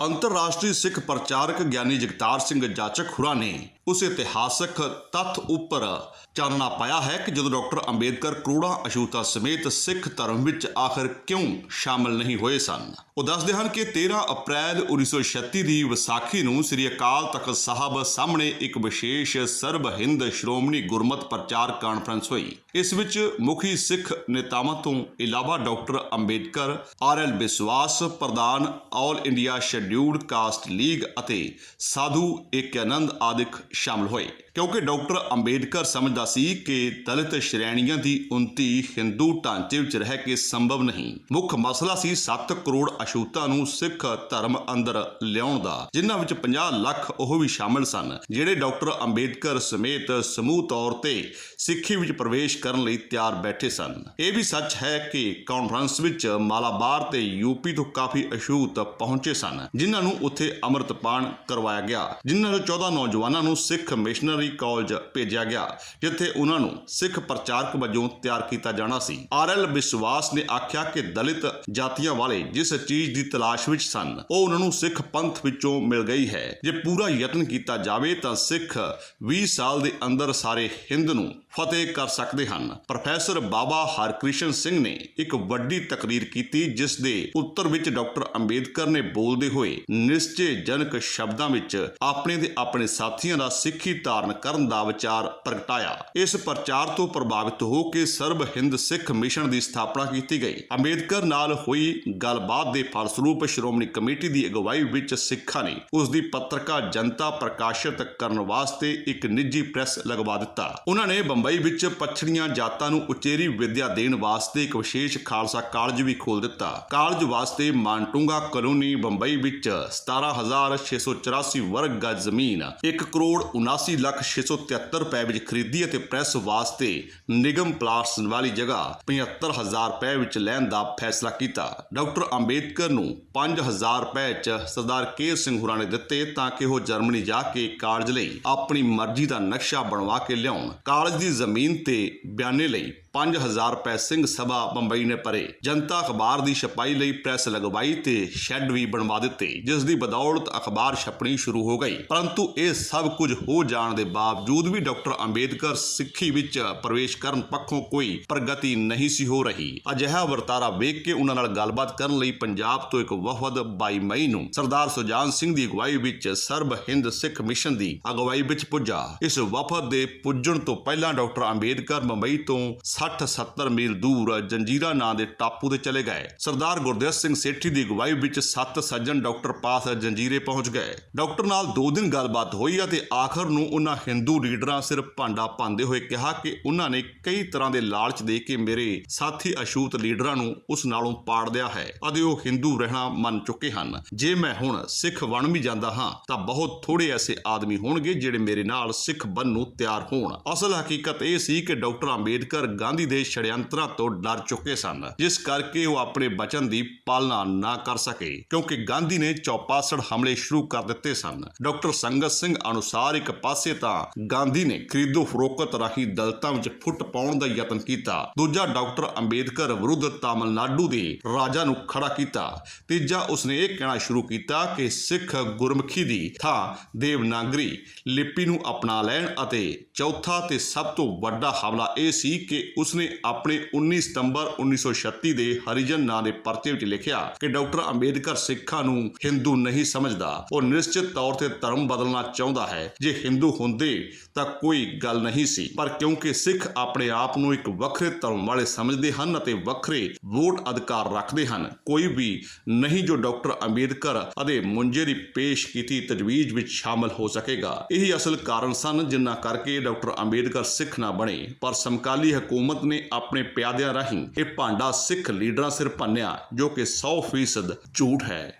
ਅੰਤਰਰਾਸ਼ਟਰੀ ਸਿੱਖ ਪ੍ਰਚਾਰਕ ਗਿਆਨੀ ਜਗਤਾਰ ਸਿੰਘ ਜਾਚਕ ਹੁਰਾ ਨੇ ਉਸ ਇਤਿਹਾਸਕ ਤੱਥ ਉੱਪਰ ਚਾਨਣਾ ਪਾਇਆ ਹੈ ਕਿ ਜਦੋਂ ਡਾਕਟਰ ਅੰਬੇਦਕਰ ਕਰੋੜਾਂ ਅਛੂਤਾ ਸਮੇਤ ਸਿੱਖ ਧਰਮ ਵਿੱਚ ਆਖਰ ਕਿਉਂ ਸ਼ਾਮਲ ਨਹੀਂ ਹੋਏ ਸਨ? ਉਹ ਦੱਸਦੇ ਹਨ ਕਿ 13 ਅਪ੍ਰੈਲ 1936 ਦੀ ਵਿਸਾਖੀ ਨੂੰ ਸ੍ਰੀ ਅਕਾਲ ਤਖਤ ਸਾਹਿਬ ਸਾਹਮਣੇ ਇੱਕ ਵਿਸ਼ੇਸ਼ ਸਰਬ ਹਿੰਦ ਸ਼੍ਰੋਮਣੀ ਗੁਰਮਤ ਪ੍ਰਚਾਰ ਕਾਨਫਰੰਸ ਹੋਈ। ਇਸ ਵਿੱਚ ਮੁਖੀ ਸਿੱਖ ਨੇਤਾਵਾਂ ਤੋਂ ਇਲਾਵਾ doctor Ambedkar, R L Biswas, ਪ੍ਰਧਾਨ all India scheduled caste league ਅਤੇ ਸਾਧੂ ਏਕ ਆਨੰਦ ਆਦਿਕ ਸ਼ਾਮਲ ਹੋਏ। ਕਿਉਂਕਿ ਡਾਕਟਰ ਅੰਬੇਡਕਰ ਸਮਝਦਾ ਸੀ ਕਿ ਦਲਿਤ ਸ਼੍ਰੇਣੀਆਂ ਦੀ ਉਨਤੀ ਹਿੰਦੂ ਢਾਂਚੇ ਵਿੱਚ ਰਹਿ ਕੇ ਸੰਭਵ ਨਹੀਂ। ਮੁੱਖ ਮਸਲਾ ਸੀ 7 ਕਰੋੜ ਅਸ਼ੂਤਾਂ ਨੂੰ ਸਿੱਖ ਧਰਮ ਅੰਦਰ ਲਿਆਉਣ ਦਾ, ਜਿਨ੍ਹਾਂ ਵਿੱਚ 50 ਲੱਖ ਉਹ ਵੀ ਸ਼ਾਮਲ ਸਨ, ਜਿਹੜੇ ਡਾਕਟਰ ਅੰਬੇਡਕਰ ਸਮੇਤ ਸਮੂਹ ਤੌਰ ਤੇ ਸਿੱਖੀ ਵਿੱਚ ਪ੍ਰਵੇਸ਼ ਕਰਨ ਲਈ ਤਿਆਰ ਬੈਠੇ ਸਨ। ਇਹ ਵੀ ਸੱਚ ਹੈ ਕਿ ਕਾਨਫਰੰਸ ਵਿੱਚ ਮਾਲਾਬਾਰ ਤੇ ਯੂਪੀ ਤੋਂ ਕਾਫੀ ਅਸ਼ੂਤ ਪਹੁੰਚੇ ਸਨ, ਜਿਨ੍ਹਾਂ ਨੂੰ ਉੱਥੇ ਅੰਮ੍ਰਿਤਪਾਨ ਕਰਵਾਇਆ ਗਿਆ, ਜਿਨ੍ਹਾਂ ਤੋਂ 14 ਨੌਜਵਾਨਾਂ ਨੂੰ ਸਿੱਖ ਮਿਸ਼ਨਰੀ ਕਾਲਜ ਭੇਜਿਆ ਗਿਆ, ਜਿੱਥੇ ਉਹਨਾਂ ਨੂੰ ਸਿੱਖ ਪ੍ਰਚਾਰਕ ਵਜੋਂ ਤਿਆਰ ਕੀਤਾ ਜਾਣਾ ਸੀ। ਆਰਐਲ ਵਿਸ਼ਵਾਸ ਨੇ ਆਖਿਆ ਕਿ ਦਲਿਤ ਜਾਤੀਆਂ ਵਾਲੇ ਜਿਸ ਚੀਜ਼ ਦੀ ਤਲਾਸ਼ ਵਿੱਚ ਸਨ, ਉਹ ਉਹਨਾਂ ਨੂੰ ਸਿੱਖ ਪੰਥ ਵਿੱਚੋਂ ਮਿਲ ਗਈ ਹੈ। ਜੇ ਪੂਰਾ ਯਤਨ ਕੀਤਾ ਜਾਵੇ ਤਾਂ ਸਿੱਖ 20 ਸਾਲ ਦੇ ਅੰਦਰ ਸਾਰੇ ਹਿੰਦ ਨੂੰ ਫਤਿਹ ਕਰ ਸਕਦੇ ਹਨ। ਪ੍ਰੋਫੈਸਰ ਬਾਬਾ ਹਰਕ੍ਰਿਸ਼ਨ ਸਿੰਘ ਨੇ ਇੱਕ ਵੱਡੀ ਤਕਰੀਰ ਕੀਤੀ, ਜਿਸ ਦੇ ਉੱਤਰ ਵਿੱਚ ਡਾਕਟਰ ਅੰਬੇਦਕਰ ਨੇ ਬੋਲਦੇ ਹੋਏ ਨਿਸ਼ਚੇ ਜਨਕ ਸ਼ਬਦਾਂ ਵਿੱਚ ਆਪਣੇ ਦੇ ਆਪਣੇ ਸਾਥੀਆਂ ਦਾ ਸਿੱਖੀ ਧਾਰਨ ਕਰਨ ਦਾ ਵਿਚਾਰ ਪ੍ਰਗਟਾਇਆ। ਇਸ ਪ੍ਰਚਾਰ ਤੋਂ ਪ੍ਰਭਾਵਿਤ ਹੋ ਕੇ ਸਰਬ ਹਿੰਦ ਸਿੱਖ ਮਿਸ਼ਨ ਦੀ ਸਥਾਪਨਾ ਕੀਤੀ ਗਈ। ਅੰਬੇਦਕਰ ਨਾਲ ਹੋਈ ਗੱਲਬਾਤ ਦੇ ਫਲਸਰੂਪ ਸ਼੍ਰੋਮਣੀ ਕਮੇਟੀ ਦੀ ਅਗਵਾਈ ਵਿੱਚ ਸਿੱਖਾਂ ਨੇ ਉਸ ਦੀ ਪੱਤਰਕਾ ਜਨਤਾ ਪ੍ਰਕਾਸ਼ਿਤ ਕਰਨ ਵਾਸਤੇ ਇੱਕ ਨਿੱਜੀ ਪ੍ਰੈਸ ਲਗਵਾ ਦਿੱਤਾ। ਉਹਨਾਂ ਨੇ ਬੰਬਈ ਵਿੱਚ ਪਛੜੀਆਂ ਜਾਤਾਂ ਨੂੰ ਉਚੇਰੀ ਵਿਦਿਆ ਦੇਣ ਵਾਸਤੇ ਇੱਕ ਵਿਸ਼ੇਸ਼ ਖਾਲਸਾ ਕਾਲਜ ਵੀ ਖੋਲ ਦਿੱਤਾ। ਕਾਲਜ ਵਾਸਤੇ ਮਾਨਟੂੰਗਾ ਕਲੋਨੀ ਬੰਬਈ ਵਿੱਚ 17684 ਵਰਗ ਗਜ ਜ਼ਮੀਨ 1 ਕਰੋੜ 79 ਲੱਖ 673 ਰੁਪਏ ਵਿੱਚ ਖਰੀਦੀ ਅਤੇ ਪ੍ਰੈਸ ਵਾਸਤੇ ਨਿਗਮ ਪਲਾਟਸ ਵਾਲੀ ਜਗ੍ਹਾ 75000 ਰੁਪਏ ਵਿੱਚ ਲੈਣ ਦਾ ਫੈਸਲਾ ਕੀਤਾ। ਡਾਕਟਰ ਅੰਬੇਦਕਰ ਨੂੰ 5000 ਰੁਪਏ ਚ ਸਰਦਾਰ ਕੇਰ ਸਿੰਘ ਹੁਰਾਂ ਨੇ ਦਿੱਤੇ ਤਾਂ ਕਿ ਉਹ ਜਰਮਨੀ ਜਾ ਕੇ ਕਾਲਜ ਲਈ ਆਪਣੀ ਮਰਜ਼ੀ ਦਾ ਨਕਸ਼ਾ ਬਣਵਾ ਕੇ ਲਿਆਉਣ। ਕਾਲਜ ਦੀ ਜ਼ਮੀਨ ਤੇ ਬਿਆਨੇ ਲਈ 5000 ਰੁਪਏ ਸਿੰਘ ਸਭਾ ਬੰਬਈ ਨੇ ਭਰੇ। ਜਨਤਾ ਅਖਬਾਰ ਦੀ ਛਪਾਈ ਲਈ ਪ੍ਰੈਸ ਲਗਵਾਈ ਤੇ ਸ਼ੈੱਡ ਵੀ ਬਣਵਾ ਦਿੱਤੇ, ਜਿਸ ਦੀ ਬਦੌਲਤ ਅਖਬਾਰ ਛਪਣੀ ਸ਼ੁਰੂ ਹੋ ਗਈ। ਪਰੰਤੂ ਇਹ ਸਭ ਕੁਝ ਹੋ ਜਾਣ ਦੇ ਬਾਵਜੂਦ ਵੀ ਡਾਕਟਰ ਅੰਬੇਦਕਰ ਸਿੱਖੀ ਵਿੱਚ ਪ੍ਰਵੇਸ਼ ਕਰਨ ਪੱਖੋਂ ਕੋਈ ਪ੍ਰਗਤੀ ਨਹੀਂ ਸੀ ਹੋ ਰਹੀ। ਅਜਿਹਾ ਵਰਤਾਰਾ ਵੇਖ ਕੇ ਉਹਨਾਂ ਨਾਲ ਗੱਲਬਾਤ ਕਰਨ ਲਈ ਪੰਜਾਬ ਤੋਂ ਇੱਕ ਵਫਦ 22 ਮਈ ਨੂੰ ਸਰਦਾਰ ਸੁਜਾਨ ਸਿੰਘ ਦੀ ਅਗਵਾਈ ਵਿੱਚ ਸਰਬ ਹਿੰਦ ਸਿੱਖ ਮਿਸ਼ਨ ਦੀ ਅਗਵਾਈ ਵਿੱਚ ਪੁੱਜਾ। ਇਸ ਵਫਦ ਦੇ ਪੁੱਜਣ ਤੋਂ ਪਹਿਲਾਂ ਡਾਕਟਰ ਅੰਬੇਦਕਰ ਮੁੰਬਈ ਤੋਂ 60-70 ਮੀਲ ਦੂਰ ਜੰਜੀਰਾ ਨਾਂ ਦੇ ਟਾਪੂ ਤੇ ਚਲੇ ਗਏ। ਸਰਦਾਰ ਗੁਰਦੇਵ ਸਿੰਘ ਸੇਠੀ ਦੀ ਅਗਵਾਈ ਵਿੱਚ ਸੱਤ ਸੱਜਣ ਡਾਕਟਰ ਪਾਸ ਜੰਜੀਰੇ ਪਹੁੰਚ ਗਏ। ਡਾਕਟਰ ਨਾਲ ਦੋ ਦਿਨ ਗੱਲਬਾਤ ਹੋਈ ਅਤੇ ਆਖਰ ਨੂੰ ਉਹਨਾਂ ਹਿੰਦੂ ਲੀਡਰਾਂ ਸਿਰ ਭਾਂਡਾ ਪਾਉਂਦੇ ਹੋਏ ਕਿਹਾ ਕਿ ਉਹਨਾਂ ਨੇ ਕਈ ਤਰ੍ਹਾਂ ਦੇ ਲਾਲਚ ਦੇ ਕੇ ਮੇਰੇ ਸਾਥੀ ਅਛੂਤ ਲੀਡਰਾਂ ਨੂੰ ਉਸ ਨਾਲੋਂ ਪਾੜ ਦਿਆ ਹੈ। ਅਤੇ ਉਹ ਹਿੰਦੂ ਰਹਿਣਾ ਮੰਨ ਚੁੱਕੇ ਹਨ। ਜੇ ਮੈਂ ਹੁਣ ਸਿੱਖ ਬਣ ਵੀ ਜਾਂਦਾ ਹਾਂ, ਤਾਂ ਬਹੁਤ ਥੋੜੇ ਐਸੇ ਆਦਮੀ ਹੋਣਗੇ ਜਿਹੜੇ ਮੇਰੇ ਨਾਲ ਸਿੱਖ ਬਣ ਨੂੰ ਤਿਆਰ ਹੋਣ। ਅਸਲ ਹਕੀਕਤ ਇਹ ਸੀ ਕਿ ਡਾਕਟਰ ਅੰਬੇਦਕਰ ਗਾਂਧੀ ਦੇ ਛੜਯੰਤਰਾਂ ਤੋਂ ਡਰ ਚੁੱਕੇ ਸਨ, ਜਿਸ ਕਰਕੇ ਉਹ ਆਪਣੇ ਬਚਨ ਦੀ ਪਾਲਣਾ ਨਾ ਕਰ ਸਕੇ। ਕਿਉਂਕਿ ਗਾਂਧੀ ਨੇ ਚੌਪਾਸੜ ਹਮਲੇ ਸ਼ੁਰੂ ਕਰ ਦਿੱਤੇ ਸਨ। ਡਾਕਟਰ ਸੰਗਤ ਸਿੰਘ ਅਨੁਸਾਰ ਇੱਕ ਪਾਸੇ ਤਾਂ ਗਾਂਧੀ ਨੇ ਖਰੀਦੋ ਫਰੋਖਤ ਰਾਹੀਂ ਦਲਤਾਂ ਵਿੱਚ ਫੁੱਟ ਪਾਉਣ ਦਾ ਯਤਨ ਕੀਤਾ। ਦੂਜਾ ਡਾਕਟਰ ਅੰਬੇਦਕਰ ਵਿਰੁੱਧ ਤਾਮਿਲਨਾਡੂ ਦੇ ਰਾਜਾ ਨੂੰ ਖੜਾ ਕੀਤਾ। ਤੀਜਾ ਉਸਨੇ ਇਹ ਕਹਿਣਾ ਸ਼ੁਰੂ ਕੀਤਾ ਕਿ ਸਿੱਖ ਗੁਰਮੁਖੀ ਦੀ ਥਾਂ ਦੇਵਨਾਗਰੀ ਲਿਪੀ ਨੂੰ ਅਪਣਾ ਲੈਣ ਅਤੇ ਚੌਥਾ ਤੇ ਸਭ ਤੋਂ ਵੱਡਾ ਹਮਲਾ ਇਹ ਸੀ ਕਿ ਉਸਨੇ ਆਪਣੇ 19 ਸਤੰਬਰ 1936 ਦੇ ਹਰੀਜਨ ਨਾਂ ਦੇ ਪਰਚੇ ਵਿੱਚ ਲਿਖਿਆ ਕਿ ਡਾਕਟਰ ਅੰਬੇਦਕਰ ਸਿੱਖਾਂ ਨੂੰ ਹਿੰਦੂ ਨਹੀਂ ਸਮਝਦਾ। ਉਹ ਨਿਸ਼ਚਿਤ ਤੌਰ ਤੇ ਧਰਮ ਬਦਲਣਾ ਚਾਹੁੰਦਾ ਹੈ। ਜੇ ਹਿੰਦੂ ਹੁੰਦੇ ਤਾਂ ਕੋਈ ਗੱਲ ਨਹੀਂ ਸੀ। ਪਰ ਕਿਉਂਕਿ ਸਿੱਖ ਆਪਣੇ ਆਪ ਨੂੰ ਇੱਕ ਵੱਖਰੇ ਧਰਮ ਵਾਲੇ ਸਮਝਦੇ ਹਨ ਅਤੇ ਵੱਖਰੇ ਵੋਟ ਅਧਿਕਾਰ ਰੱਖਦੇ ਹਨ। ਕੋਈ ਵੀ ਨਹੀਂ ਜੋ ਡਾਕਟਰ ਅੰਬੇਦਕਰ ਅਤੇ ਮੁੰਜੇ ਦੀ ਪੇਸ਼ ਕੀਤੀ ਤਜਵੀਜ਼ ਵਿੱਚ ਸ਼ਾਮਲ ਹੋ ਸਕੇਗਾ। ਇਹੀ ਅਸਲ ਕਾਰਨ ਸਨ ਜਿਨ੍ਹਾਂ ਕਰਕੇ ਡਾਕਟਰ ਅੰਬੇਦਕਰ ਸਿੱਖ ਨਾ ਬਣੇ। ਪਰ ਸਮਕਾਲੀ ਹਕੂਮਤ ਨੇ ਆਪਣੇ ਪਿਆਦਿਆਂ ਰਾਹੀਂ ਇਹ ਭਾਂਡਾ ਸਿੱਖ ਲੀਡਰਾਂ ਸਿਰ ਭੰਨਿਆ ਜੋ ਕਿ 100% ਝੂਠ ਹੈ।